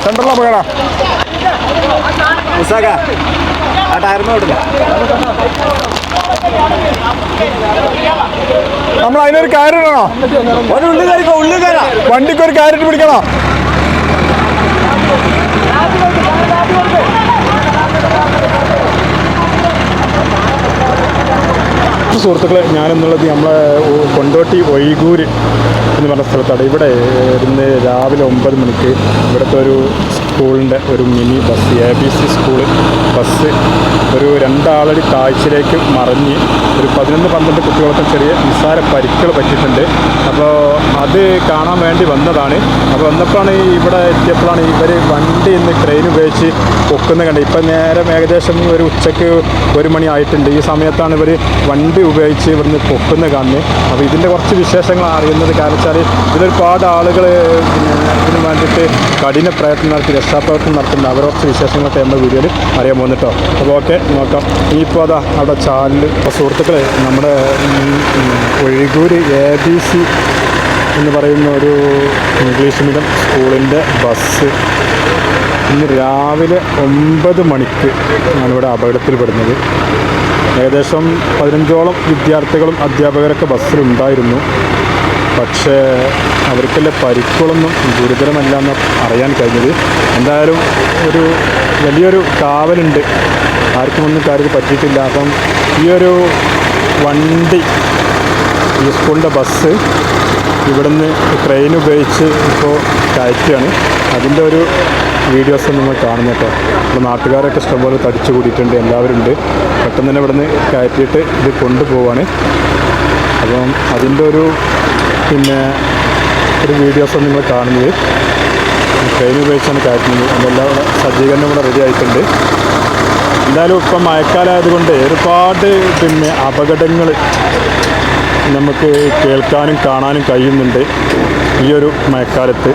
കേട്ടോ സെന്ററിൽ അപകടം ആ ടയർമ വിടില്ല നമ്മൾ അതിനൊരു കാര്യം ഇടണോ? ഒരു ഉള്ളു കയറിക്കോ ഉള്ളു കയറാ. വണ്ടിക്ക് ഒരു കാര്യം പിടിക്കണോ? സുഹൃത്തുക്കളെ ഞാനെന്നുള്ളത് നമ്മളെ കൊണ്ടോട്ടി ഒയ്കൂര് എന്ന് പറഞ്ഞ സ്ഥലത്താണ്. ഇവിടെ ഇന്ന് രാവിലെ ഒമ്പത് മണിക്ക് ഇവിടുത്തെ ഒരു സ്കൂളിന്റെ ഒരു mini bus A B C school bus ഒരു രണ്ടാളടി താഴ്ചയിലേക്ക് മറിഞ്ഞ് ഒരു പതിനൊന്ന് പന്ത്രണ്ട് കുട്ടികൾക്ക് ചെറിയ നിസ്സാര പരിക്കുകൾ പറ്റിയിട്ടുണ്ട്. അപ്പോൾ അത് കാണാൻ വേണ്ടി വന്നതാണ്. അപ്പോൾ വന്നപ്പോഴാണ് ഇവിടെ എത്തിയപ്പോഴാണ് ഇവർ വണ്ടി ഇന്ന് ട്രെയിൻ ഉപയോഗിച്ച് പൊക്കുന്ന കണ്ടത്. ഇപ്പം നേരം ഏകദേശം ഒരു ഉച്ചയ്ക്ക് ഒരു മണി ആയിട്ടുണ്ട്. ഈ സമയത്താണ് ഇവർ വണ്ടി ഉപയോഗിച്ച് ഇവിടുന്ന് പൊക്കുന്ന കാണുന്നത്. അപ്പോൾ ഇതിന്റെ കുറച്ച് വിശേഷങ്ങൾ അറിയുന്നത് കാരണം വെച്ചാൽ ഇതിലൊരുപാട് ആളുകൾ ഇതിന് വേണ്ടിയിട്ട് കഠിന പ്രയത്നം നടത്തി. രക്ഷാപ്രവർത്തനം നടത്തുന്ന അവരെ കുറച്ച് വിശേഷങ്ങളൊക്കെ നമ്മുടെ വീഡിയോയിൽ അറിയാൻ പോകുന്നിട്ടോ അപ്പോൾ ഓക്കെ നോക്കാം. ഇനിയിപ്പോൾ അതാ അവിടെ ചാനൽ ഇപ്പോൾ സുഹൃത്തുക്കളെ നമ്മുടെ ഉം, എ ബി സി എന്ന് പറയുന്ന ഒരു ഇംഗ്ലീഷ് മീഡിയം സ്കൂളിന്റെ ബസ് ഇന്ന് രാവിലെ ഒമ്പത് മണിക്ക് ഞാനിവിടെ അപകടത്തിൽപ്പെടുന്നത് ഏകദേശം പതിനഞ്ചോളം വിദ്യാർത്ഥികളും അധ്യാപകരൊക്കെ ബസ്സിലുണ്ടായിരുന്നു. പക്ഷേ അവർക്കെല്ലാം പരിക്കുകളൊന്നും ഗുരുതരമല്ല എന്ന് അറിയാൻ കഴിഞ്ഞത്? എന്തായാലും ഒരു വലിയൊരു കാവലുണ്ട്. ആർക്കും ഒന്നും കാര്യത്തിൽ പറ്റിയിട്ടില്ല. അപ്പം ഈ ഒരു വണ്ടി ഈ സ്കൂളിന്റെ ബസ് ഇവിടുന്ന് ട്രെയിൻ ഉപയോഗിച്ച് ഇപ്പോൾ കയറ്റുകയാണ്. അതിന്റെ ഒരു വീഡിയോസ് നിങ്ങൾ കാണുന്നു നമ്മുടെ നാട്ടുകാരൊക്കെ ഇഷ്ടംപോലെ തടിച്ചു കൂടിയിട്ടുണ്ട്. എല്ലാവരും ഉണ്ട്. പെട്ടെന്ന് തന്നെ ഇവിടുന്ന് കയറ്റിയിട്ട് ഇത് കൊണ്ടുപോവാണ്. അപ്പം അതിന്റെ ഒരു പിന്നെ ഒരു വീഡിയോസ് നിങ്ങൾ കാണുന്നത്. ട്രെയിൻ ഉപയോഗിച്ചാണ് കയറ്റുന്നത് അതെല്ലാം കൂടെ സജ്ജീകരണം ഇവിടെ റെഡി ആയിട്ടുണ്ട്. എന്തായാലും ഇപ്പം മഴക്കാലമായതുകൊണ്ട് ഒരുപാട് പിന്നെ അപകടങ്ങൾ നമുക്ക് കേൾക്കാനും കാണാനും കഴിയുന്നുണ്ട് ഈ ഒരു മഴക്കാലത്ത്.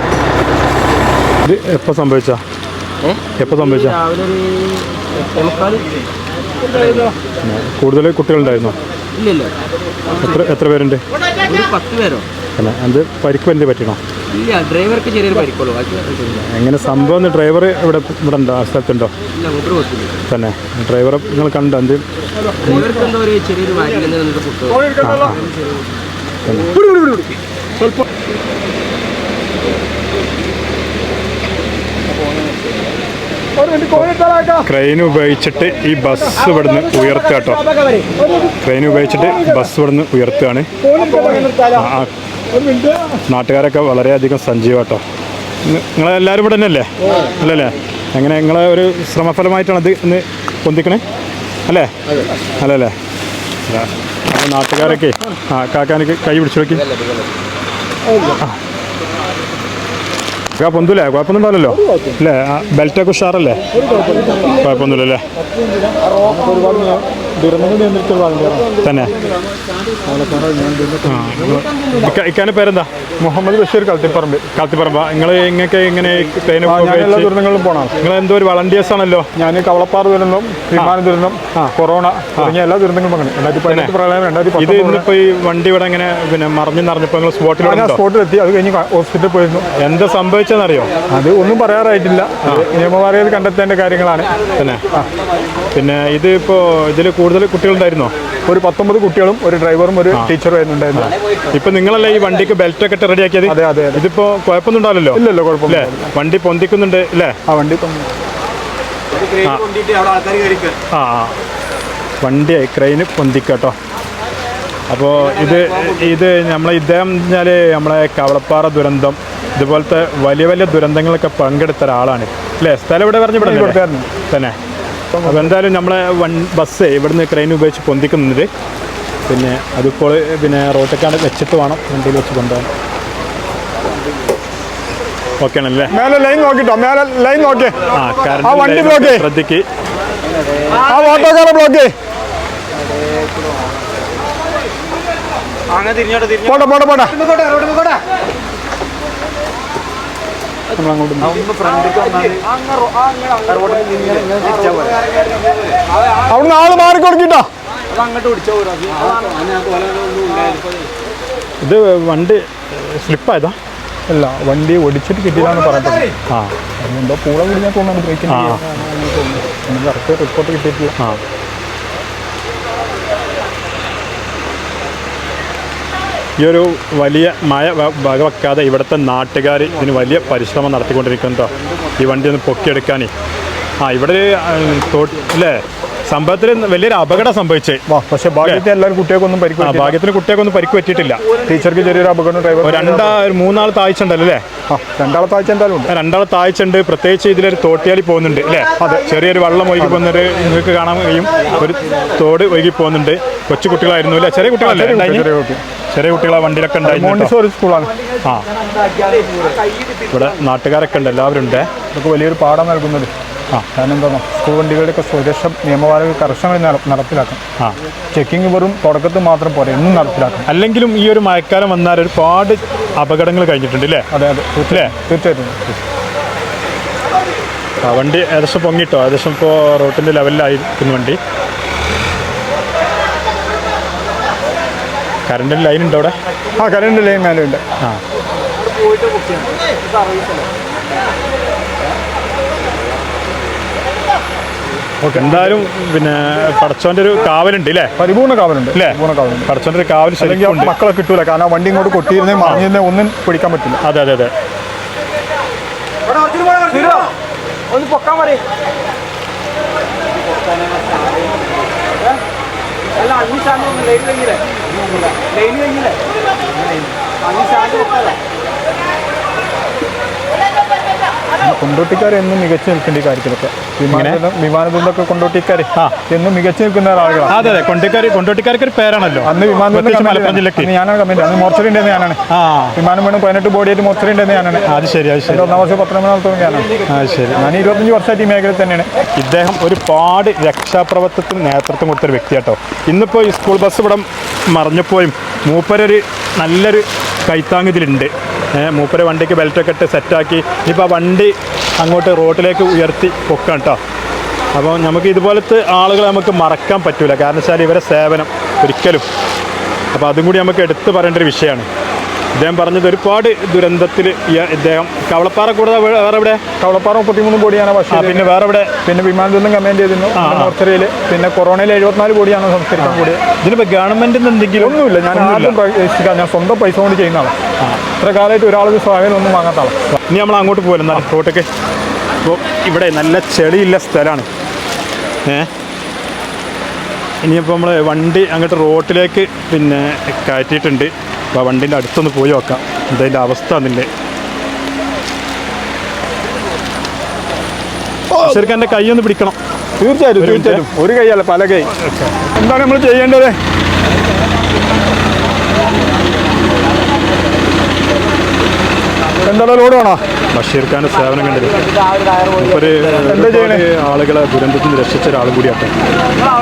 ഇത് എപ്പോൾ സംഭവിച്ച? എപ്പോൾ സംഭവിച്ച? കൂടുതൽ കുട്ടികളുണ്ടായിരുന്നോ? എത്ര എത്ര പേരുണ്ട്? പത്ത് പേരോ? അല്ല അത് പരിക്ക് വലിയ പറ്റണോ ഇല്ല ഡ്രൈവർക്ക് ചെറിയൊരു പരിക്കുള്ളൂ. എങ്ങനെ സംഭവം ഡ്രൈവർ ഇവിടെ ഇവിടെ ഉണ്ടോ? ആ സ്ഥലത്തുണ്ടോ? തന്നെ. ഡ്രൈവറെ നിങ്ങൾ കണ്ടോ? എന്ത്? ക്രെയിൻ ഉപയോഗിച്ചിട്ട് ഈ ബസ് ഇവിടുന്ന് ഉയർത്തുക കേട്ടോ. ക്രെയിൻ ഉപയോഗിച്ചിട്ട് ബസ് ഇവിടുന്ന് ഉയർത്തുകയാണ്. ആ. നാട്ടുകാരൊക്കെ വളരെയധികം സജീവം കേട്ടോ. നിങ്ങളെല്ലാവരും ഇവിടെ തന്നെ അല്ലേ അല്ലല്ലേ? എങ്ങനെ നിങ്ങളെ ഒരു ശ്രമഫലമായിട്ടാണ് ഇത് ഇന്ന് പൊന്തിക്കണേ? അല്ലേ? അല്ലല്ലേ? നാട്ടുകാരൊക്കെ ആ കാക്കാനൊക്കെ കൈ പിടിച്ചു നോക്കി. പൊന്തൂലേ കുഴപ്പമൊന്നും ഉണ്ടാവില്ലല്ലോ അല്ലേ ബെൽറ്റൊക്കെ ഉഷാറല്ലേ? കുഴപ്പമൊന്നുമില്ലല്ലേ? തന്നെ. ഇക്കാന്റെ പേരെന്താ? മുഹമ്മദ് ബഷീർ കളത്തിപ്പറമ്പ് കാത്തിപ്പറമ്പ നിങ്ങൾ ഇങ്ങക്ക് ഇങ്ങനെ ഞാൻ എല്ലാ ദുരന്തങ്ങളിലും പോകണം നിങ്ങൾ എന്തോ ഒരു വളണ്ടിയേഴ്സ് ആണല്ലോ. ഞാൻ കവളപ്പാറ ദുരന്തം വിമാന ദുരന്തം കൊറോണ തുടങ്ങിയ എല്ലാ ദുരന്തങ്ങളും പങ്കെടുക്കും രണ്ടായിരത്തി പതിനെട്ട് പ്രളയം രണ്ടായിരത്തി ഇത് പത്തൊമ്പത് ഇന്നിപ്പോ ഈ വണ്ടി ഇവിടെ ഇങ്ങനെ പിന്നെ മറിഞ്ഞു നിറഞ്ഞപ്പോ നിങ്ങൾ ഞാൻ സ്പോട്ടിലുണ്ടോ സ്പോട്ടിലെത്തി അത് കഴിഞ്ഞ് ഹോസ്പിറ്റലിൽ പോയിരുന്നു. എന്താ സംഭവിച്ചെന്നറിയോ? അത് ഒന്നും പറയാറായിട്ടില്ല. അത് നിയമവാറിയത് കണ്ടെത്തേണ്ട കാര്യങ്ങളാണ്. തന്നെ പിന്നെ ഇത് ഇപ്പോ ഇതിൽ കൂടുതൽ കുട്ടികളുണ്ടായിരുന്നോ? ഒരു പത്തൊമ്പത് കുട്ടികളും ഒരു ഡ്രൈവറും ഒരു ടീച്ചറും ആയിരുന്നു ഉണ്ടായിരുന്നത് ഇപ്പൊ നിങ്ങളല്ലേ ഈ വണ്ടിക്ക് ബെൽറ്റ് ഒക്കെ ഇട്ട് റെഡിയാക്കിയത്? അതെ അതെ ഇതിപ്പോ കുഴപ്പമൊന്നും ഉണ്ടാവില്ലല്ലോ ഇല്ലല്ലോ കുഴപ്പമില്ല വണ്ടി പൊന്തിക്കുന്നുണ്ട് അല്ലേ? ആ വണ്ടി ആ. വണ്ടി ക്രെയിന് പൊന്തിക്കട്ടോ അപ്പോൾ ഇത് ഇത് നമ്മളെ ഇദ്ദേഹം പറഞ്ഞാൽ നമ്മളെ കവളപ്പാറ ദുരന്തം ഇതുപോലത്തെ വലിയ വലിയ ദുരന്തങ്ങളൊക്കെ പങ്കെടുത്ത ഒരാളാണ്. അല്ലേ? സ്ഥലം ഇവിടെ പറഞ്ഞു ഇവിടെ തന്നെ. അപ്പോൾ എന്തായാലും നമ്മളെ വൺ ബസ് ഇവിടുന്ന് ക്രെയിൻ ഉപയോഗിച്ച് പൊന്തിക്കുന്നുണ്ട്. പിന്നെ അതിപ്പോൾ പിന്നെ റോട്ടക്കാണ് വെച്ചിട്ട് വേണം വണ്ടിയിൽ വെച്ച് കൊണ്ടുപോകാൻ. ഓക്കെ ആണല്ലേ? മേലെ ലൈൻ നോക്കിട്ടോ മേലെ ലൈൻ നോക്കി. ആ വണ്ടി. ശ്രദ്ധിക്ക്. ആ ഓട്ടോക്കാരെ ബ്ലോക്ക് തിരിഞ്ഞു. പോട്ടെ പോട്ടെ പോട്ടെ. പോലെ അവിടുന്ന് ആൾ മാറി കൊടുക്കിട്ടോ. അത് അങ്ങോട്ട് പിടിച്ചാൽ പോരാ ഇത് വണ്ടി സ്ലിപ്പായതാ അല്ല വണ്ടി ഒടിച്ചിട്ട് കിട്ടിയതാണ് പറയുന്നത് ആ. എന്തോ പൂള കുടിഞ്ഞാൽ തോന്നുന്നു ബ്രേക്കിന് ആ. കറക്റ്റ് റിപ്പോർട്ട് കിട്ടിയിട്ടില്ല. ആ. ഈ ഒരു വലിയ മഴ വകവെക്കാതെ ഇവിടുത്തെ നാട്ടുകാർ ഇതിന് വലിയ പരിശ്രമം നടത്തിക്കൊണ്ടിരിക്കുന്നുണ്ടോ? ഈ വണ്ടി ഒന്ന് പൊക്കിയെടുക്കാനേ. ആ ഇവിടെ ഒരു, ആ, തോട്ട് അല്ലേ സംഭവത്തിൽ വലിയൊരു അപകടം സംഭവിച്ചേ. പക്ഷെ ഭാഗ്യത്തിൽ എല്ലാവരും കുട്ടികൾക്കൊന്നും പരിക്ക് ഭാഗ്യത്തിന് കുട്ടികൾക്കൊന്നും പരിക്ക് പറ്റിയിട്ടില്ല. ടീച്ചർക്ക് ചെറിയൊരു അപകടം ഡ്രൈവർ രണ്ടാ ഒരു മൂന്നാൾ താഴ്ച ഉണ്ടല്ലോ അല്ലേ? ആ രണ്ടാളത്തെ ആഴ്ച എന്തായാലും ഉണ്ട്. രണ്ടാൾ താഴ്ച ഉണ്ട്. പ്രത്യേകിച്ച് ഇതിലൊരു തോട്ടിയാലി പോകുന്നുണ്ട് അല്ലേ? അതെ. ചെറിയൊരു വെള്ളം ഒഴുകി പോകുന്നൊരു നിങ്ങൾക്ക് കാണാൻ കഴിയും. ഒരു തോട് ഒഴുകി പോകുന്നുണ്ട്. കൊച്ചു കുട്ടികളായിരുന്നു അല്ലേ? ചെറിയ കുട്ടികളല്ലേ? ചെറിയ കുട്ടി, ചെറിയ കുട്ടി. ചെറിയ കുട്ടികളെ വണ്ടിയിലൊക്കെ ഉണ്ടായിരുന്നു സ്കൂളാണ്. ആ. ഇവിടെ നാട്ടുകാരൊക്കെ ഉണ്ട്. എല്ലാവരും ഉണ്ട്. നമുക്ക് വലിയൊരു പാഠം നൽകുന്നത്. ആ കാരണം എന്താണോ സ്കൂൾ വണ്ടികളുടെയൊക്കെ സുരക്ഷ നിയമപാലക കർശനമായി നടപ്പിലാക്കും ആ. ചെക്കിംഗ് വെറും തുടക്കത്തിൽ മാത്രം പോരെ എന്നും നടപ്പിലാക്കും അല്ലെങ്കിലും ഈ ഒരു മഴക്കാലം വന്നാൽ ഒരുപാട് അപകടങ്ങൾ കഴിഞ്ഞിട്ടുണ്ട് അല്ലേ അതെ അതെ. അല്ലേ തീർച്ചയായിട്ടും. ആ വണ്ടി ഏകദേശം പൊങ്ങിട്ടോ? ഏകദേശം ഇപ്പോൾ റോട്ടിന്റെ ലെവലിലായിരിക്കുന്നു വണ്ടി. കറണ്ടിന്റെ ലൈൻ ഉണ്ടോ അവിടെ? ആ കറണ്ടിന്റെ ലൈൻ മേലെ ഉണ്ട്. ആ. എന്തായാലും പിന്നെ പടച്ചോന്റെ ഒരു കാവലുണ്ട് അല്ലേ പരിപൂർണ കാവലുണ്ട്. കാവലുണ്ട്. പടച്ചോന്റെ ഒരു കാവൽ ശരിക്കും ഉണ്ട്. മക്കളെ കിട്ടൂല. കാരണം വണ്ടി ഇങ്ങോട്ട് കൊട്ടിയിരുന്നേ മറിഞ്ഞിരുന്നേ ഒന്നും പിടിക്കാൻ പറ്റില്ല. അതെ അതെ അതെ. ഒന്ന് പൊക്കാൻ പറയും. അല്ല അഞ്ച് സ്റ്റാൻഡ് ലൈൻ കഴിഞ്ഞില്ലേ ലൈൻ കഴിഞ്ഞില്ലേ അഞ്ച് സ്റ്റാൻഡ് പൊക്കാലോ കൊണ്ടോട്ടിക്കാർ എന്നും മികച്ചു നിൽക്കേണ്ട ഈ കാര്യത്തിലൊക്കെ. വിമാനത്തിൽ വിമാനത്തിലൊക്കെ കൊണ്ടോട്ടിക്കാർ എന്നും മികച്ചു നിൽക്കുന്ന ആളുകളാണ് അതെ അതെ. കൊണ്ടിക്കാർ കൊണ്ടോട്ടിക്കാർക്ക് ഒരു പേരാണല്ലോ. അന്ന് വിമാനത്തിൽ ഞാനാണ് കമ്മിന്റെ അന്ന് മോർച്ചറി ഉണ്ടെന്ന് ഞാനാണ്. വിമാനം വേണം പതിനെട്ട് ബോഡിയായിട്ട് മോർച്ചറി ഉണ്ടെന്ന് ഞാനാണ്. അത് ശരി അത് ശരി. ഒന്നാം വർഷം പത്തൊമ്പതാമത്തോളം ഞാനാണ്. അത് ശരി. ഞാൻ ഇരുപത്തഞ്ച് വർഷമായിട്ട് ഈ മേഖലയിൽ തന്നെയാണ്. ഇദ്ദേഹം ഒരുപാട് രക്ഷാപ്രവർത്തനത്തിന് നേതൃത്വം കൊടുത്തൊരു വ്യക്തിയാട്ടോ. ഇന്നിപ്പോൾ ഈ സ്കൂൾ ബസ് ഇവിടെ മറിഞ്ഞപ്പോഴും മൂപ്പരൊരു നല്ലൊരു കൈത്താങ് ഇതിലുണ്ട്. ഏഹ് മൂപ്പര് വണ്ടിക്ക് ബെൽറ്റൊക്കെ ഇട്ട് സെറ്റാക്കി ഇനിയിപ്പോൾ ആ വണ്ടി അങ്ങോട്ട് റോഡിലേക്ക് ഉയർത്തി പൊക്കാം കേട്ടോ അപ്പോൾ നമുക്ക് ഇതുപോലത്തെ ആളുകളെ നമുക്ക് മറക്കാൻ പറ്റില്ല കാരണം വെച്ചാൽ ഇവരെ സേവനം ഒരിക്കലും. അപ്പോൾ അതും കൂടി നമുക്ക് എടുത്തു പറയേണ്ട ഒരു വിഷയമാണ്. ഇദ്ദേഹം പറഞ്ഞത് ഒരുപാട് ദുരന്തത്തിൽ ഇദ്ദേഹം. കവളപ്പാറ കൂടാതെ വേറെ എവിടെ കവളപ്പാറ മുപ്പത്തിമൂന്ന് കോടിയാണ് പക്ഷേ പിന്നെ വേറെ എവിടെ പിന്നെ വിമാനത്തിൽ നിന്നും കമാൻഡ് ചെയ്തിരുന്നു. ആ. പിന്നെ കൊറോണയിൽ എഴുപത്തിനാല് കോടിയാണ് സംസ്കരിക്കാൻ കൂടിയത്. ഇതിനിപ്പോൾ നിന്ന് എന്തെങ്കിലും ഒന്നുമില്ല. ഞാൻ ആദ്യം പ്രവേശിക്കാം ഞാൻ സ്വന്തം പൈസ കൊണ്ട് ചെയ്യുന്ന ആളാണ് ഇത്ര കാലമായിട്ട് ഒരാൾക്ക് സഹായം ഒന്നും വാങ്ങാത്ത ആളാണ് ഇനി നമ്മൾ അങ്ങോട്ട് പോകലും എന്നാൽ റോട്ടൊക്കെ അപ്പോൾ ഇവിടെ നല്ല ചെളിയുള്ള സ്ഥലമാണ്. ഏ? ഇനിയിപ്പോൾ നമ്മൾ വണ്ടി അങ്ങോട്ട് റോട്ടിലേക്ക് പിന്നെ കയറ്റിയിട്ടുണ്ട്. അപ്പോൾ ആ വണ്ടിന്റെ അടുത്തൊന്ന് പോയി നോക്കാം. എന്തതിന്റെ അവസ്ഥ അതിന്റെ. ശരിക്കും എന്റെ കൈ ഒന്ന് പിടിക്കണം. തീർച്ചയായിട്ടും തീർച്ചയായിട്ടും. ഒരു കൈയല്ല പല കൈ. എന്താണ് നമ്മൾ ചെയ്യേണ്ടത്? എന്താണ് ലോഡ് വേണോ? ബഷീർ ഖാന്റെ സേവനം കണ്ടിട്ട് ഒരു ആളുകളെ ദുരന്തത്തിൽ നിന്ന് രക്ഷിച്ച ഒരാളും കൂടിയാട്ടെ.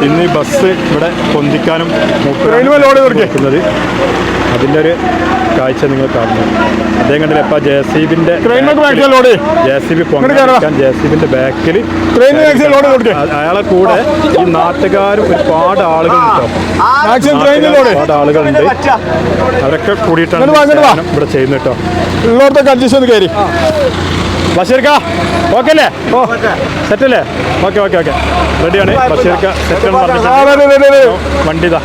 ഇന്ന് ഈ ബസ് ഇവിടെ പൊന്തിക്കാനും അതിന്റെ ഒരു കാഴ്ച നിങ്ങൾ കാണുന്നു. അദ്ദേഹം കണ്ടില്ല ഇപ്പം ജെ സി ബിന്റെ ലോഡ്. ജെ സി ബി പൊങ്ങാൻ ജെ സി ബിന്റെ ബാക്കിൽ അയാളെ കൂടെ ഈ നാട്ടുകാരും ഒരുപാട് ആളുകൾ ഒരുപാട് ആളുകളുണ്ട് അവരൊക്കെ കൂടിയിട്ടാണ് ഇവിടെ ചെയ്യുന്നത് കേട്ടോ. ഉള്ളോടത്തൊക്കെ അഡ്ജസ്റ്റ് ചെയ്ത് കയറി ബഷീർക്ക ഓക്കെ അല്ലേ ഓ സെറ്റ് അല്ലേ ഓക്കെ ഓക്കെ ഓക്കെ. റെഡിയാണ്. ബഷീർക്ക ആ, പറഞ്ഞിട്ടുണ്ട്. വണ്ടി ഇതാ.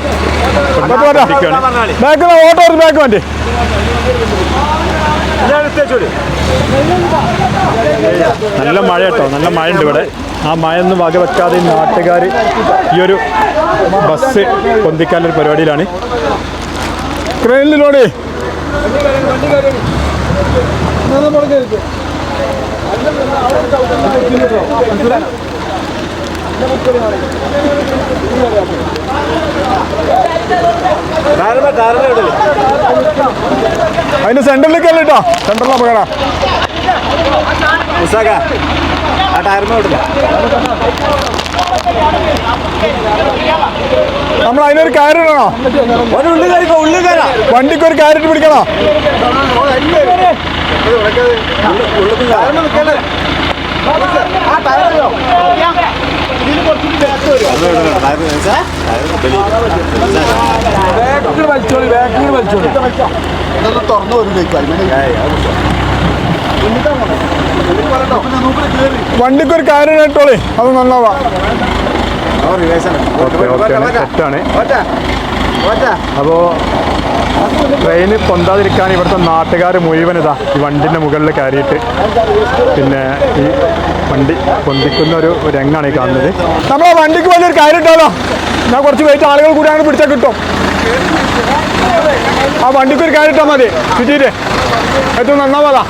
ബാക്ക് ഓട്ടോ ബാക്ക് വണ്ടി. നല്ല മഴ കേട്ടോ നല്ല മഴ ഉണ്ട് ഇവിടെ. ആ മഴ ഒന്നും വകവെക്കാതെ ഈ നാട്ടുകാർ ഈ ഒരു ബസ് പൊന്തിക്കാനൊരു പരിപാടിയിലാണ്. ട്രെയിനിൽ ലോഡ് അതിന്റെ സെന്ററിലേക്ക് അല്ല കേട്ടോ സെന്ററിൽ അപകട ആ ടയർമ വിടില്ല നമ്മൾ അതിനൊരു കയറ് ഇടണോ? ഒരു ഉള്ളിൽ കയറിക്കോ ഉള്ളിൽ കയറാം. വണ്ടിക്ക് ഒരു കയറിട്ട് പിടിക്കണോ? ആ ടയർ ഇതിന് കുറച്ച് ബാക്കിൽ വലിച്ചോളി ബാക്കിൽ വലിച്ചോളി തുറന്നു വരും വണ്ടിക്ക് ഒരു കാര്യം കേട്ടോളേ അത് നന്നാവാ. അപ്പോ അപ്പോൾ ട്രെയിന് പൊന്താതിരിക്കാൻ ഇവിടുത്തെ നാട്ടുകാർ മുഴുവൻ ഇതാ ഈ വണ്ടിന്റെ മുകളിൽ കയറിയിട്ട്. പിന്നെ ഈ വണ്ടി പൊന്തിക്കുന്ന ഒരു രംഗാണ് ഈ കാണുന്നത്. നമ്മളെ വണ്ടിക്ക് വലിയൊരു കാര്യം ഇട്ടാലോ? ഞാൻ കുറച്ച് വെയിറ്റ് ആളുകൾ കൂടിയാണ് അങ്ങനെ പിടിച്ചാൽ കിട്ടും. ആ വണ്ടിക്ക് ഒരു കാര്യം ഇട്ടാൽ മതി. ചുറ്റിയിട്ട് ഏറ്റവും നന്നാവാതാ.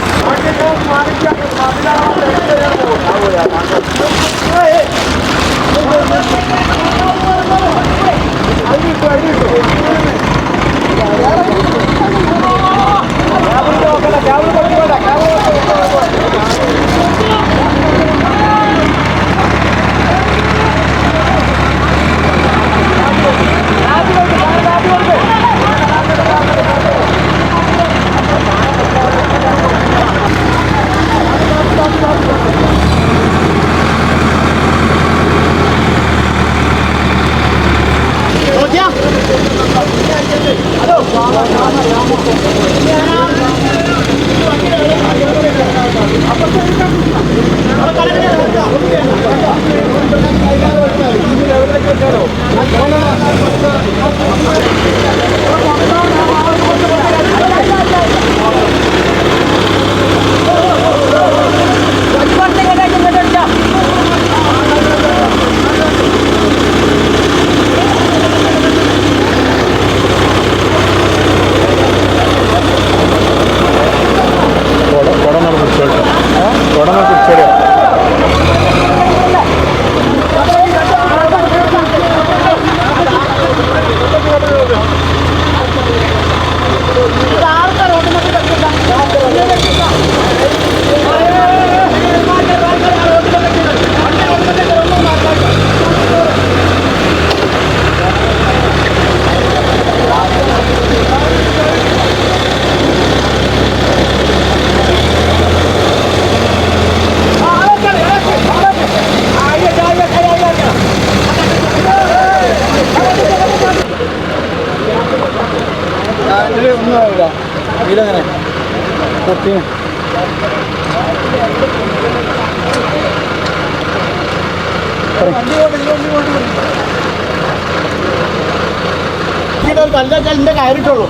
കല്ലിന്റെ കയറിട്ടുള്ളൂ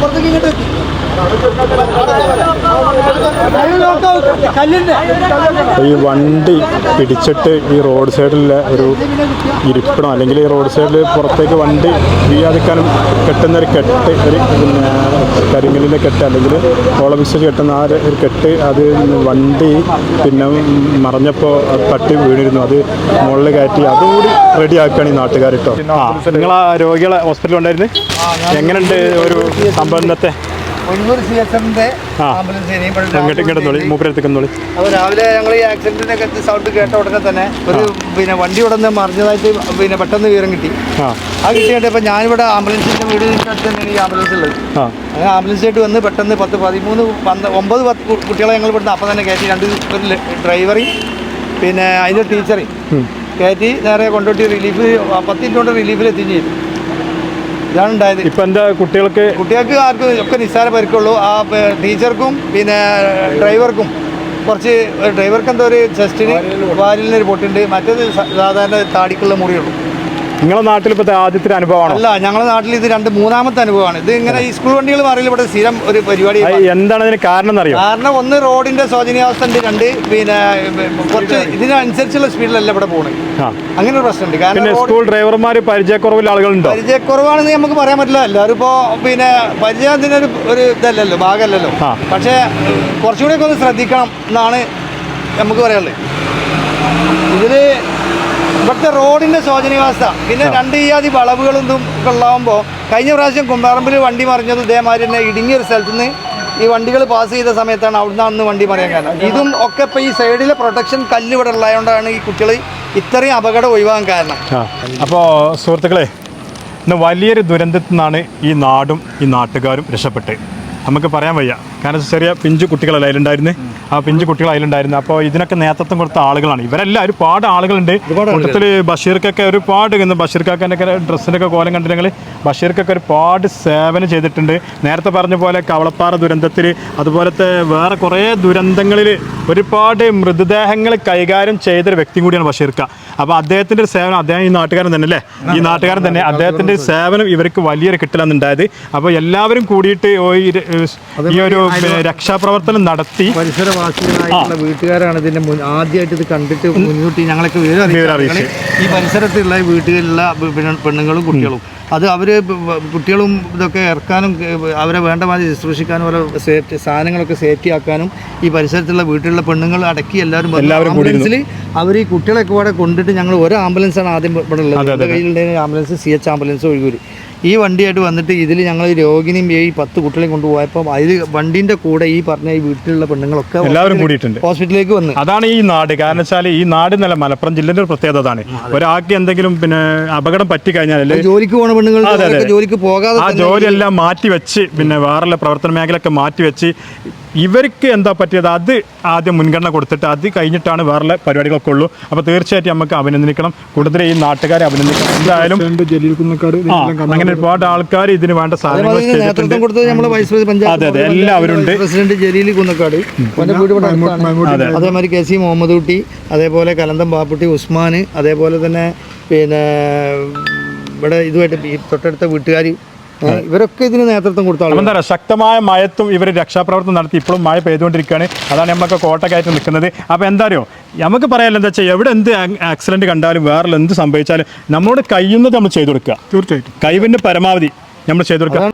പുറത്തേക്ക് ഇങ്ങോട്ട് ഈ വണ്ടി പിടിച്ചിട്ട് ഈ റോഡ് സൈഡിലെ ഒരു ഇരിപ്പിടം അല്ലെങ്കിൽ ഈ റോഡ് സൈഡിൽ പുറത്തേക്ക് വണ്ടി വീയാതിക്കാനും കെട്ടുന്ന ഒരു കെട്ട് ഒരു പിന്നെ കരിങ്കലിന്റെ കെട്ട് അല്ലെങ്കിൽ ഓളം വിശ്വസിച്ച് കെട്ടുന്ന ആ ഒരു ഒരു കെട്ട് അത് വണ്ടി പിന്നെ മറഞ്ഞപ്പോൾ അത് തട്ടി വീണിരുന്നു. അത് മുകളിൽ കയറ്റി അതുകൂടി റെഡി ആക്കുകയാണ് ഈ നാട്ടുകാരിട്ടോ ആ നിങ്ങൾ ആ രോഗികളെ ഹോസ്പിറ്റലിൽ ഉണ്ടായിരുന്നു എങ്ങനെയുണ്ട് ഒരു സംഭവത്തെ ഒന്നൂർ സി എസ് എമ്മിന്റെ ആംബുലൻസ് അപ്പോൾ രാവിലെ ഞങ്ങൾ ഈ ആക്സിഡന്റിന്റെ ഒക്കെ സൗണ്ട് കേട്ട ഉടനെ തന്നെ ഒരു പിന്നെ വണ്ടി ഉടനെ മറിഞ്ഞതായിട്ട് പിന്നെ പെട്ടെന്ന് വിവരം കിട്ടി. ആ. കിട്ടിയിട്ട് ഇപ്പൊ ഞാനിവിടെ ആംബുലൻസിന്റെ വീടിന്റെ അടുത്ത് തന്നെയാണ് ഈ ആംബുലൻസ് ഉള്ളത്. അങ്ങനെ ആംബുലൻസായിട്ട് വന്ന് പെട്ടെന്ന് പത്ത് പതിമൂന്ന് ഒമ്പത് പത്ത് കുട്ടികളെ ഞങ്ങൾ ഇവിടുന്ന് അപ്പം തന്നെ കയറ്റി രണ്ട് ഒരു ല- പിന്നെ അതിന്റെ ടീച്ചറി. കയറ്റി നേരെ കൊണ്ടുപോയി റിലീഫ് പത്ത് മിനിറ്റ് കൊണ്ട് റിലീഫിൽ എത്തിയും ചെയ്തു ഇതാണ് ഉണ്ടായത് ഇപ്പം എന്താ കുട്ടികൾക്ക് കുട്ടികൾക്ക് ആർക്കും ഒക്കെ നിസ്സാര പരിക്കുള്ളൂ. ആ ടീച്ചർക്കും പിന്നെ ഡ്രൈവർക്കും കുറച്ച് ഡ്രൈവർക്ക് എന്തോ ഒരു ചെസ്റ്റിന് വാലിനൊരു പൊട്ടുണ്ട്. മറ്റേത് സാധാരണ താടിക്കുള്ള മുറിയുള്ളൂ. നിങ്ങളെ നാട്ടിൽ ഇപ്പോഴത്തെ ആദ്യത്തെ അനുഭവമാണ്? അല്ല ഞങ്ങളുടെ നാട്ടിൽ ഇത് രണ്ട് മൂന്നാമത്തെ അനുഭവമാണ്. ഇത് ഇങ്ങനെ ഈ സ്കൂൾ വണ്ടികൾ മാറിയില്ല ഇവിടെ സ്ഥിരം ഒരു പരിപാടി എന്താണ് ഇതിന് കാരണം എന്നറിയോ കാരണം ഒന്ന് റോഡിന്റെ ശോചനീയാവസ്ഥ ഉണ്ട് രണ്ട് പിന്നെ കുറച്ച് ഇതിനനുസരിച്ചുള്ള സ്പീഡിലല്ല ഇവിടെ പോകുന്നത് അങ്ങനെ ഒരു പ്രശ്നമുണ്ട്. കാരണം സ്കൂൾ ഡ്രൈവർമാർ പരിചയക്കുറവുള്ള ആളുകളുണ്ടോ? പരിചയക്കുറവാണെന്ന് നമുക്ക് പറയാൻ പറ്റില്ല. എല്ലാവരും ഇപ്പോൾ പിന്നെ പരിചയത്തിന്റെ ഒരു ഒരു ഇതല്ലല്ലോ ഭാഗമല്ലല്ലോ പക്ഷേ കുറച്ചുകൂടി ഒക്കെ ഒന്ന് ശ്രദ്ധിക്കണം എന്നാണ് നമുക്ക് പറയാനുള്ളത്. ഇതിൽ ഇവിടുത്തെ റോഡിന്റെ ശോചനീയാവസ്ഥ. പിന്നെ രണ്ട് ഈയാതി വളവുകളും ഒക്കെ ഉള്ളാകുമ്പോൾ കഴിഞ്ഞ പ്രാവശ്യം കുമ്പാറമ്പിൽ വണ്ടി മറിഞ്ഞത് ഇതേമാതിരി തന്നെ ഇടുങ്ങിയ ഒരു സ്ഥലത്ത് നിന്ന് ഈ വണ്ടികൾ പാസ് ചെയ്ത സമയത്താണ് അവിടുന്ന് അന്ന് വണ്ടി മറിയാൻ കാരണം. ഇതും ഒക്കെ ഇപ്പോൾ ഈ സൈഡിലെ പ്രൊട്ടക്ഷൻ കല്ല് ഇവിടെ ഉള്ളതുകൊണ്ടാണ് ഈ കുട്ടികൾ ഇത്രയും അപകടം ഒഴിവാകാൻ കാരണം. അപ്പോൾ സുഹൃത്തുക്കളെ ഇന്ന് വലിയൊരു ദുരന്തത്തിൽ നിന്നാണ് ഈ നാടും ഈ നാട്ടുകാരും രക്ഷപ്പെട്ട്. നമുക്ക് പറയാൻ വയ്യ. കാരണം ചെറിയ പിഞ്ചു കുട്ടികളല്ല അതിലുണ്ടായിരുന്നു? ആ പിഞ്ചു കുട്ടികൾ അതിലുണ്ടായിരുന്നു. അപ്പോൾ ഇതിനൊക്കെ നേതൃത്വം കൊടുത്ത ആളുകളാണ്. ഇവരെല്ലാം ഒരുപാട് ആളുകളുണ്ട് കൂട്ടത്തിൽ ബഷീർക്കൊക്കെ ഒരുപാട് ഇന്ന് ബഷീർക്കാക്കന്റെ ഒക്കെ കോലം കണ്ടിട്ടുണ്ടെങ്കിൽ ബഷീർക്കൊക്കെ ഒരുപാട് സേവനം ചെയ്തിട്ടുണ്ട്. നേരത്തെ പറഞ്ഞ പോലെ കവളപ്പാറ ദുരന്തത്തിൽ അതുപോലത്തെ വേറെ കുറേ ദുരന്തങ്ങളിൽ ഒരുപാട് മൃതദേഹങ്ങൾ കൈകാര്യം ചെയ്തൊരു വ്യക്തി കൂടിയാണ് ബഷീർക്ക. അപ്പോൾ അദ്ദേഹത്തിന്റെ ഒരു സേവനം അദ്ദേഹം ഈ നാട്ടുകാരൻ തന്നെ അല്ലേ ഈ നാട്ടുകാരൻ തന്നെ. അദ്ദേഹത്തിന്റെ സേവനം ഇവർക്ക് വലിയൊരു കിട്ടലാണ് ഉണ്ടായത് അപ്പോൾ എല്ലാവരും കൂടിയിട്ട് ഈ ഒരു രക്ഷാപ്രവർത്തനം നടത്തി. പരിസരവാസികളായിട്ടുള്ള വീട്ടുകാരാണ് ഇതിന്റെ ആദ്യമായിട്ട് ഇത് കണ്ടിട്ട് മുൻകൂട്ടി ഞങ്ങളൊക്കെ വിവരം വിവരം ഈ പരിസരത്തുള്ള വീട്ടുകളിലുള്ള പെണ്ണ്- പെണ്ണുങ്ങളും കുട്ടികളും. അത് അവർ ബ- കുട്ടികളും ഇതൊക്കെ ഇറക്കാനും അവരെ വേണ്ട മാതിരി ശുശ്രൂഷിക്കാനും ഓരോ സേഫ്റ്റി സാധനങ്ങളൊക്കെ സേഫ്റ്റി ആക്കാനും ഈ പരിസരത്തുള്ള വീട്ടിലുള്ള പെണ്ണുങ്ങൾ അടക്കി എല്ലാവരും. ആംബുലൻസിൽ അവർ ഈ കുട്ടികളൊക്കെ കൂടെ കൊണ്ടിട്ട് ഞങ്ങൾ ഒരു ആംബുലൻസാണ് ആദ്യം ഇവിടെ ഉള്ളത് കയ്യിലുണ്ടായിരുന്ന ambulance C H ambulance Ozhukur. ഈ വണ്ടിയായിട്ട് വന്നിട്ട് ഇതിൽ ഞങ്ങൾ രോഗിനെയും ഈ പത്ത് കുട്ടികളെയും കൊണ്ടുപോയപ്പോൾ അതിൽ വണ്ടിന്റെ കൂടെ ഈ പറഞ്ഞ ഈ വീട്ടിലുള്ള പെണ്ണുങ്ങളൊക്കെ എല്ലാവരും കൂടിയിട്ടുണ്ട്. ഹോസ്പിറ്റലിലേക്ക് വന്നു. അതാണ് ഈ നാട്. കാരണം വെച്ചാൽ ഈ നാട് നല്ല മലപ്പുറം ജില്ലയുടെ ഒരു പ്രത്യേകത അതാണ്. ഒരാൾക്ക് എന്തെങ്കിലും പിന്നെ അപകടം പറ്റി കഴിഞ്ഞാൽ ജോലിക്ക് പോണ പെണ്ണുങ്ങൾ. ജോലിക്ക് പോകാതെ ആ ജോലിയെല്ലാം മാറ്റി വെച്ച് പിന്നെ വേറെ പ്രവർത്തന മേഖലയൊക്കെ മാറ്റി വെച്ച് ഇവർക്ക് എന്താ പറ്റിയത്? അത് ആദ്യം മുൻഗണന കൊടുത്തിട്ട് അത് കഴിഞ്ഞിട്ടാണ് വേറെ പരിപാടികളൊക്കെ ഉള്ളൂ അപ്പോൾ തീർച്ചയായിട്ടും നമുക്ക് അഭിനന്ദിക്കണം. കൂടുതൽ ഈ നാട്ടുകാരെ അഭിനന്ദിക്കണം. എന്തായാലും അങ്ങനെ ഒരുപാട് ആൾക്കാർ ഇതിന് വേണ്ട സാധനങ്ങൾ അതേമാതിരി ചെയ്തിട്ടുണ്ട്. നേതൃത്വം വൈസ് പ്രസിഡന്റ് അതെ, പഞ്ചായത്ത് അതെ, എല്ലാവരും ഉണ്ട്. പ്രസിഡന്റ് ജലീൽ കുന്നക്കാട്. അവന്റെ വീട് അതെ. അതേമാതിരി കെ സി മുഹമ്മദ് കുട്ടി അതേപോലെ കലന്തം ബാപ്പുട്ടി ഉസ്മാൻ അതേപോലെ തന്നെ പിന്നെ ഇവിടെ ഇതുമായിട്ട് ഈ തൊട്ടടുത്ത വീട്ടുകാർ ഇവരൊക്കെ ഇതിന് നേതൃത്വം കൊടുത്ത അപ്പം ആളുകൾ എന്താ പറയുക? ശക്തമായ മയത്തും ഇവർ രക്ഷാപ്രവർത്തനം നടത്തി ഇപ്പോഴും മഴ പെയ്തുകൊണ്ടിരിക്കുകയാണ്. അതാണ് നമ്മളൊക്കെ കോട്ടക്കായിട്ട് നിൽക്കുന്നത്. അപ്പോൾ എന്താ അറിയോ? നമുക്ക് പറയാമല്ലോ എന്താ വെച്ചാൽ എവിടെ എന്ത് ആക്സിഡന്റ് കണ്ടാലും വേറെ എന്ത് സംഭവിച്ചാലും നമ്മളോട് കഴിയുന്നത് നമ്മൾ ചെയ്തു കൊടുക്കുക. തീർച്ചയായിട്ടും. കഴിവിന്റെ പരമാവധി നമ്മൾ ചെയ്തു കൊടുക്കുക.